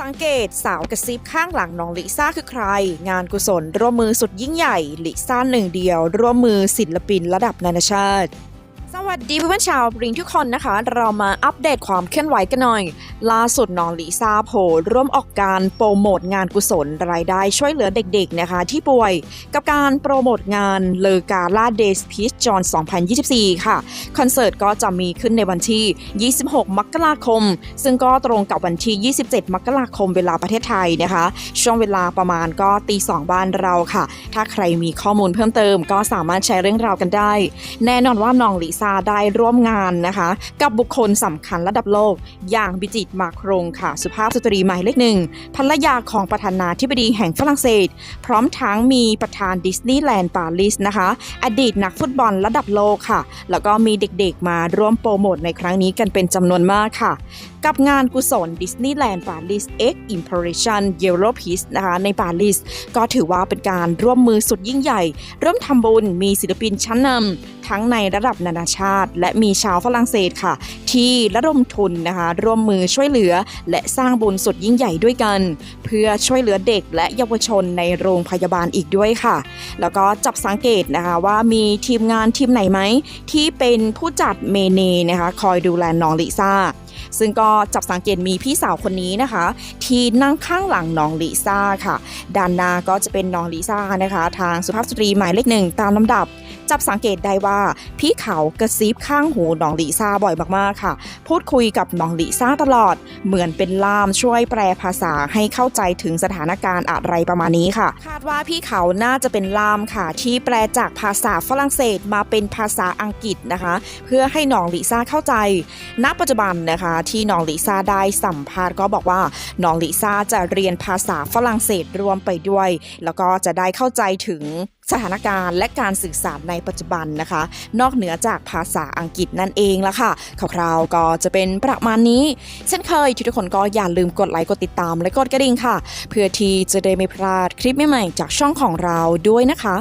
สังเกตสาวกระซิบข้างหลังน้องลิซ่าคือใคร งานกุศลร่วมมือสุดยิ่งใหญ่ลิซ่าหนึ่งเดียว ร่วมมือศิลปินระดับนานาชาติ วัสดีเพื่อนๆชาวบริงทุกคนนะคะ เรามาอัปเดตความเคลื่อนไหวกันหน่อย ล่าสุดน้องลิซ่าโผล่ร่วมออกการโปรโมทงานกุศลรายได้ช่วยเหลือเด็กๆนะคะ ที่ป่วย กับการโปรโมทงานเลอกาลาเดสพีชจอน2024 ค่ะ คอนเสิร์ตก็จะมีขึ้นในวันที่ 26 มกราคม ซึ่งก็ตรงกับวันที่ 27 มกราคมเวลาประเทศไทยนะคะ ช่วงเวลาประมาณก็ตีสองบ้านเราค่ะ ถ้าใครมีข้อมูลเพิ่มเติม ก็สามารถแชร์เรื่องราวกันได้ แน่นอนว่าน้องลิซ่าได้ร่วมงานนะคะ กับบุคคลสำคัญระดับโลก อย่างบิจิตมาครงค่ะ สุภาพสตรีหมายเลขหนึ่งภรรยาของประธานาธิบดีแห่งฝรั่งเศส พร้อมทั้งมีประธานดิสนีย์แลนด์ปารีสนะคะ อดีตนักฟุตบอลระดับโลกค่ะ แล้วก็มีเด็กๆมาร่วมโปรโมทในครั้งนี้กันเป็นจำนวนมากค่ะ กับงานกุศลดิสนีย์แลนด์ปารีส X Impression Euro Peace นะคะในปารีสก็ถือว่าเป็นการร่วมมือสุดยิ่งใหญ่ร่วมทำบุญมีศิลปินชั้นนำทั้งในระดับนานาชาาติ และมีชาวฝรั่งเศสค่ะ ที่ระดมทุนนะคะ ร่วมมือช่วยเหลือ และสร้างบุญสุดยิ่งใหญ่ด้วยกัน เพื่อช่วยเหลือเด็กและเยาวชนในโรงพยาบาลอีกด้วยค่ะ แล้วก็จับสังเกตนะคะว่ามีทีมงานทีมไหนไหม ที่เป็นผู้จัดเมเนนะคะ คอยดูแลน้องลิซ่าซึ่งก็จับสังเกตมีพี่สาวคนนี้นะคะ ที่นั่งข้างหลังน้องลิซ่าค่ะด้านหน้าก็จะเป็นน้องลิซ่านะคะ ทางสุภาพสตรีหมายเลขหนึ่งตามลำดับ จับสังเกตได้ว่าพี่เขากระซิบข้างหูน้องลิซ่าบ่อยมากๆค่ะ พูดคุยกับน้องลิซ่าตลอด เหมือนเป็นล่ามช่วยแปลภาษาให้เข้าใจถึงสถานการณ์อะไรประมาณนี้ค่ะ คาดว่าพี่เขาน่าจะเป็นล่ามค่ะ ที่แปลจากภาษาฝรั่งเศสมาเป็นภาษาอังกฤษนะคะ เพื่อให้น้องลิซ่าเข้าใจ ณ ปัจจุบันนะคะที่น้องลิซ่าได้สัมภาษณ์ก็บอกว่าน้องลิซ่าจะเรียนภาษาฝรั่งเศสรวมไปด้วย แล้วก็จะได้เข้าใจถึงสถานการณ์และการสื่อสารในปัจจุบันนะคะ นอกเหนือจากภาษาอังกฤษนั่นเองละค่ะคร่าวๆก็จะเป็นประมาณนี้เช่นเคยทุกคนก็อย่าลืมกดไลค์กดติดตามและกดกระดิ่งค่ะ เพื่อที่จะได้ไม่พลาดคลิปใหม่ๆจากช่องของเราด้วยนะคะ